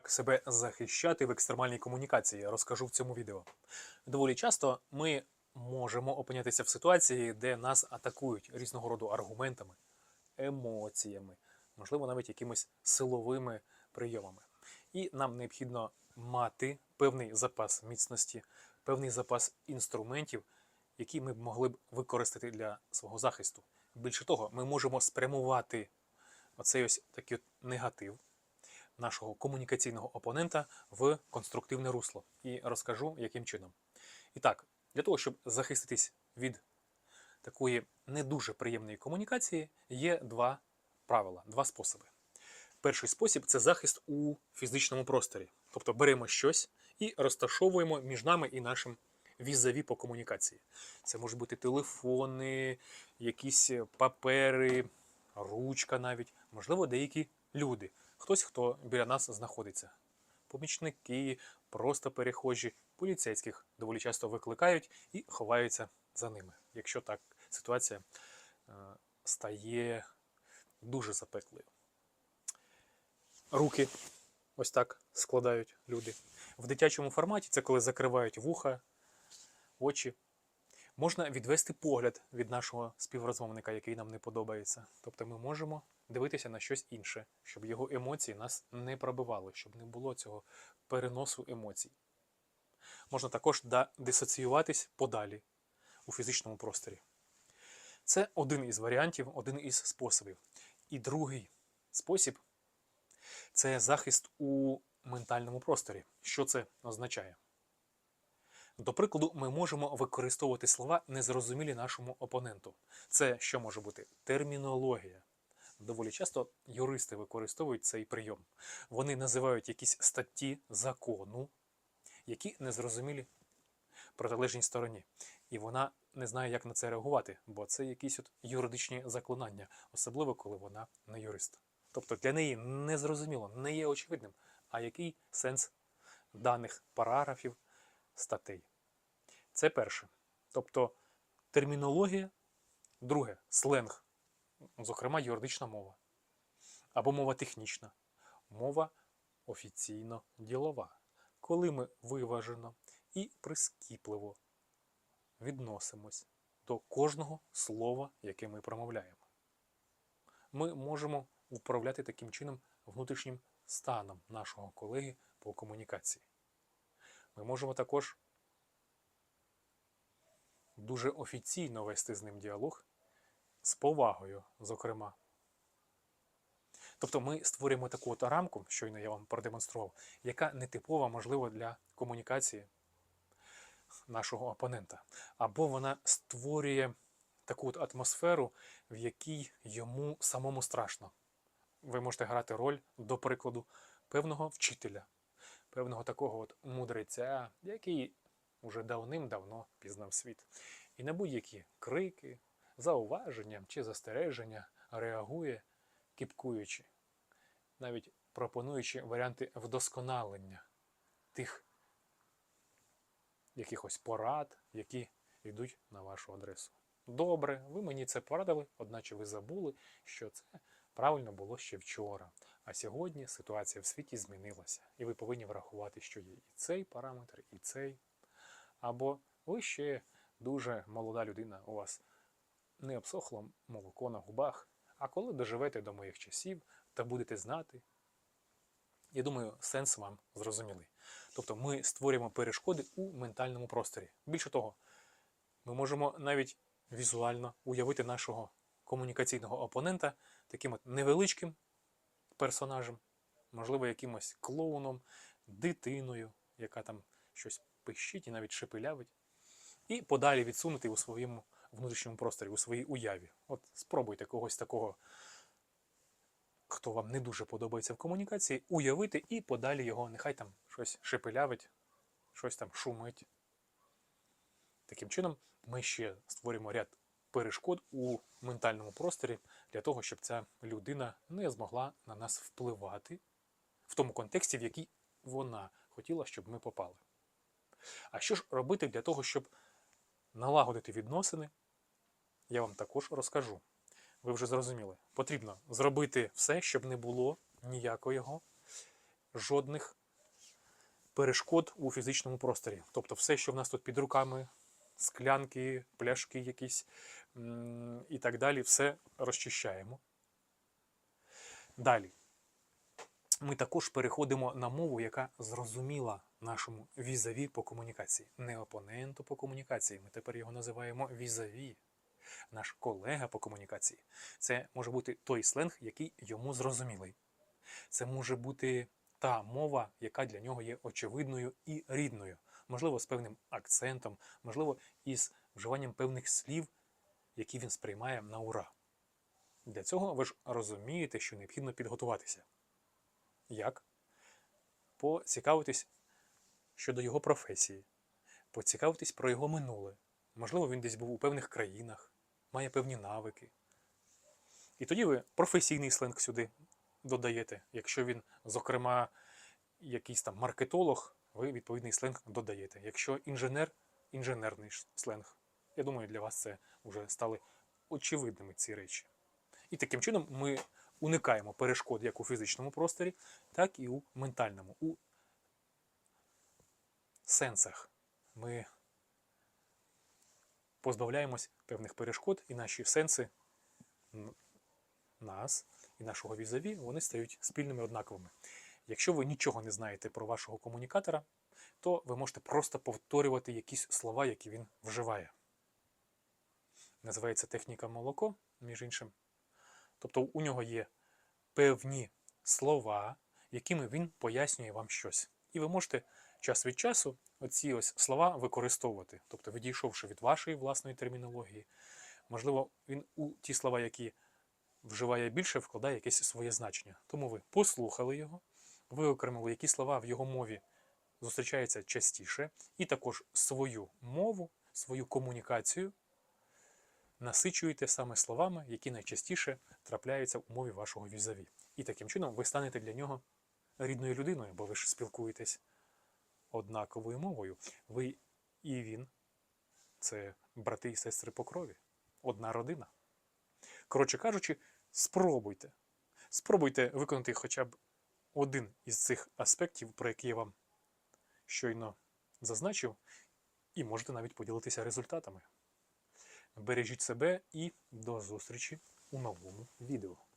Як себе захищати в екстремальній комунікації, розкажу в цьому відео. Доволі часто ми можемо опинятися в ситуації, де нас атакують різного роду аргументами, емоціями, можливо, навіть якимись силовими прийомами. І нам необхідно мати певний запас міцності, певний запас інструментів, які ми б могли б використати для свого захисту. Більше того, ми можемо спрямувати оцей ось такий от негатив нашого комунікаційного опонента в конструктивне русло. І розкажу, яким чином. І так, для того, щоб захиститись від такої не дуже приємної комунікації, є два правила, два способи. Перший спосіб це захист у фізичному просторі. Тобто беремо щось і розташовуємо між нами і нашим візаві по комунікації. Це можуть бути телефони, якісь папери, ручка навіть, можливо, деякі люди. Хтось, хто біля нас знаходиться. Помічники, просто перехожі, поліцейських доволі часто викликають і ховаються за ними, якщо так ситуація е, стає дуже запеклою. Руки ось так складають люди. В дитячому форматі це коли закривають вуха, очі. Можна відвести погляд від нашого співрозмовника, який нам не подобається. Тобто ми можемо дивитися на щось інше, щоб його емоції нас не пробивали, щоб не було цього переносу емоцій. Можна також дисоціюватись подалі у фізичному просторі. Це один із варіантів, один із способів. І другий спосіб це захист у ментальному просторі. Що це означає? До прикладу, ми можемо використовувати слова незрозумілі нашому опоненту. Це що може бути? Термінологія. Доволі часто юристи використовують цей прийом. Вони називають якісь статті закону, які незрозумілі протилежній стороні. І вона не знає, як на це реагувати, бо це якісь от юридичні заклинання, особливо коли вона не юрист. Тобто для неї незрозуміло, не є очевидним, а який сенс даних параграфів, статей. Це перше. Тобто термінологія, друге сленг, зокрема юридична мова, або мова технічна, мова офіційно ділова, коли ми виважено і прискіпливо відносимось до кожного слова, яке ми промовляємо. Ми можемо управляти таким чином внутрішнім станом нашого колеги по комунікації. Ми можемо також дуже офіційно вести з ним діалог з повагою, зокрема. Тобто ми створюємо таку от рамку, щойно я вам продемонстрував, яка нетипова, можливо, для комунікації нашого опонента. Або вона створює таку от атмосферу, в якій йому самому страшно. Ви можете грати роль, до прикладу, певного вчителя, певного такого от мудреця, який уже давним-давно пізнав світ. І на будь-які крики, зауваження чи застереження реагує кіпкуючи, навіть пропонуючи варіанти вдосконалення тих якихось порад, які йдуть на вашу адресу. Добре, ви мені це порадили, одначе ви забули, що це правильно було ще вчора. А сьогодні ситуація в світі змінилася, і ви повинні врахувати, що є і цей параметр, і цей. Або ви ще дуже молода людина, у вас не обсохло молоко на губах. А коли доживете до моїх часів та будете знати, я думаю, сенс вам зрозумілий. Тобто ми створюємо перешкоди у ментальному просторі. Більше того, ми можемо навіть візуально уявити нашого комунікаційного опонента таким от невеличким персонажем, можливо, якимось клоуном, дитиною, яка там щось пищить і навіть шепелявить, і подалі відсунути у своєму внутрішньому просторі, у своїй уяві. От спробуйте когось такого, хто вам не дуже подобається в комунікації, уявити і подалі його, нехай там щось шепелявить, щось там шумить. Таким чином, ми ще створюємо ряд перешкод у ментальному просторі для того, щоб ця людина не змогла на нас впливати в тому контексті, в який вона хотіла, щоб ми попали. А що ж робити для того, щоб налагодити відносини, я вам також розкажу. Ви вже зрозуміли, потрібно зробити все, щоб не було ніякого жодних перешкод у фізичному просторі. Тобто все, що в нас тут під руками, склянки, пляшки якісь і так далі, все розчищаємо. Далі. Ми також переходимо на мову, яка зрозуміла нашому візаві по комунікації. Не опоненту по комунікації. Ми тепер його називаємо візаві. Наш колега по комунікації. Це може бути той сленг, який йому зрозумілий. Це може бути та мова, яка для нього є очевидною і рідною, можливо, з певним акцентом, можливо, із вживанням певних слів, які він сприймає на ура. Для цього ви ж розумієте, що необхідно підготуватися. Як? Поцікавитись щодо його професії, поцікавитись про його минуле. Можливо, він десь був у певних країнах, має певні навики. І тоді ви професійний сленг сюди додаєте. Якщо він, зокрема, якийсь там маркетолог, ви відповідний сленг додаєте. Якщо інженер, інженерний сленг. Я думаю, для вас це вже стали очевидними ці речі. І таким чином ми уникаємо перешкод як у фізичному просторі, так і у ментальному, у сенсах. Ми позбавляємось певних перешкод, і наші сенси нас і нашого візаві вони стають спільними однаковими. Якщо ви нічого не знаєте про вашого комунікатора, то ви можете просто повторювати якісь слова, які він вживає. Називається техніка молоко, між іншим. Тобто у нього є певні слова, якими він пояснює вам щось. І ви можете час від часу оці ось слова використовувати. Тобто, відійшовши від вашої власної термінології, можливо, він у ті слова, які вживає більше, вкладає якесь своє значення. Тому ви послухали його, виокремили, які слова в його мові зустрічаються частіше, і також свою мову, свою комунікацію насичуєте саме словами, які найчастіше трапляються у мові вашого візаві. І таким чином ви станете для нього рідною людиною, бо ви ж спілкуєтесь однаковою мовою. Ви і він це брати і сестри по крові, одна родина. Коротше кажучи, спробуйте. Спробуйте виконати хоча б один із цих аспектів, про які я вам щойно зазначив, і можете навіть поділитися результатами. Бережіть себе і до зустрічі у новому відео.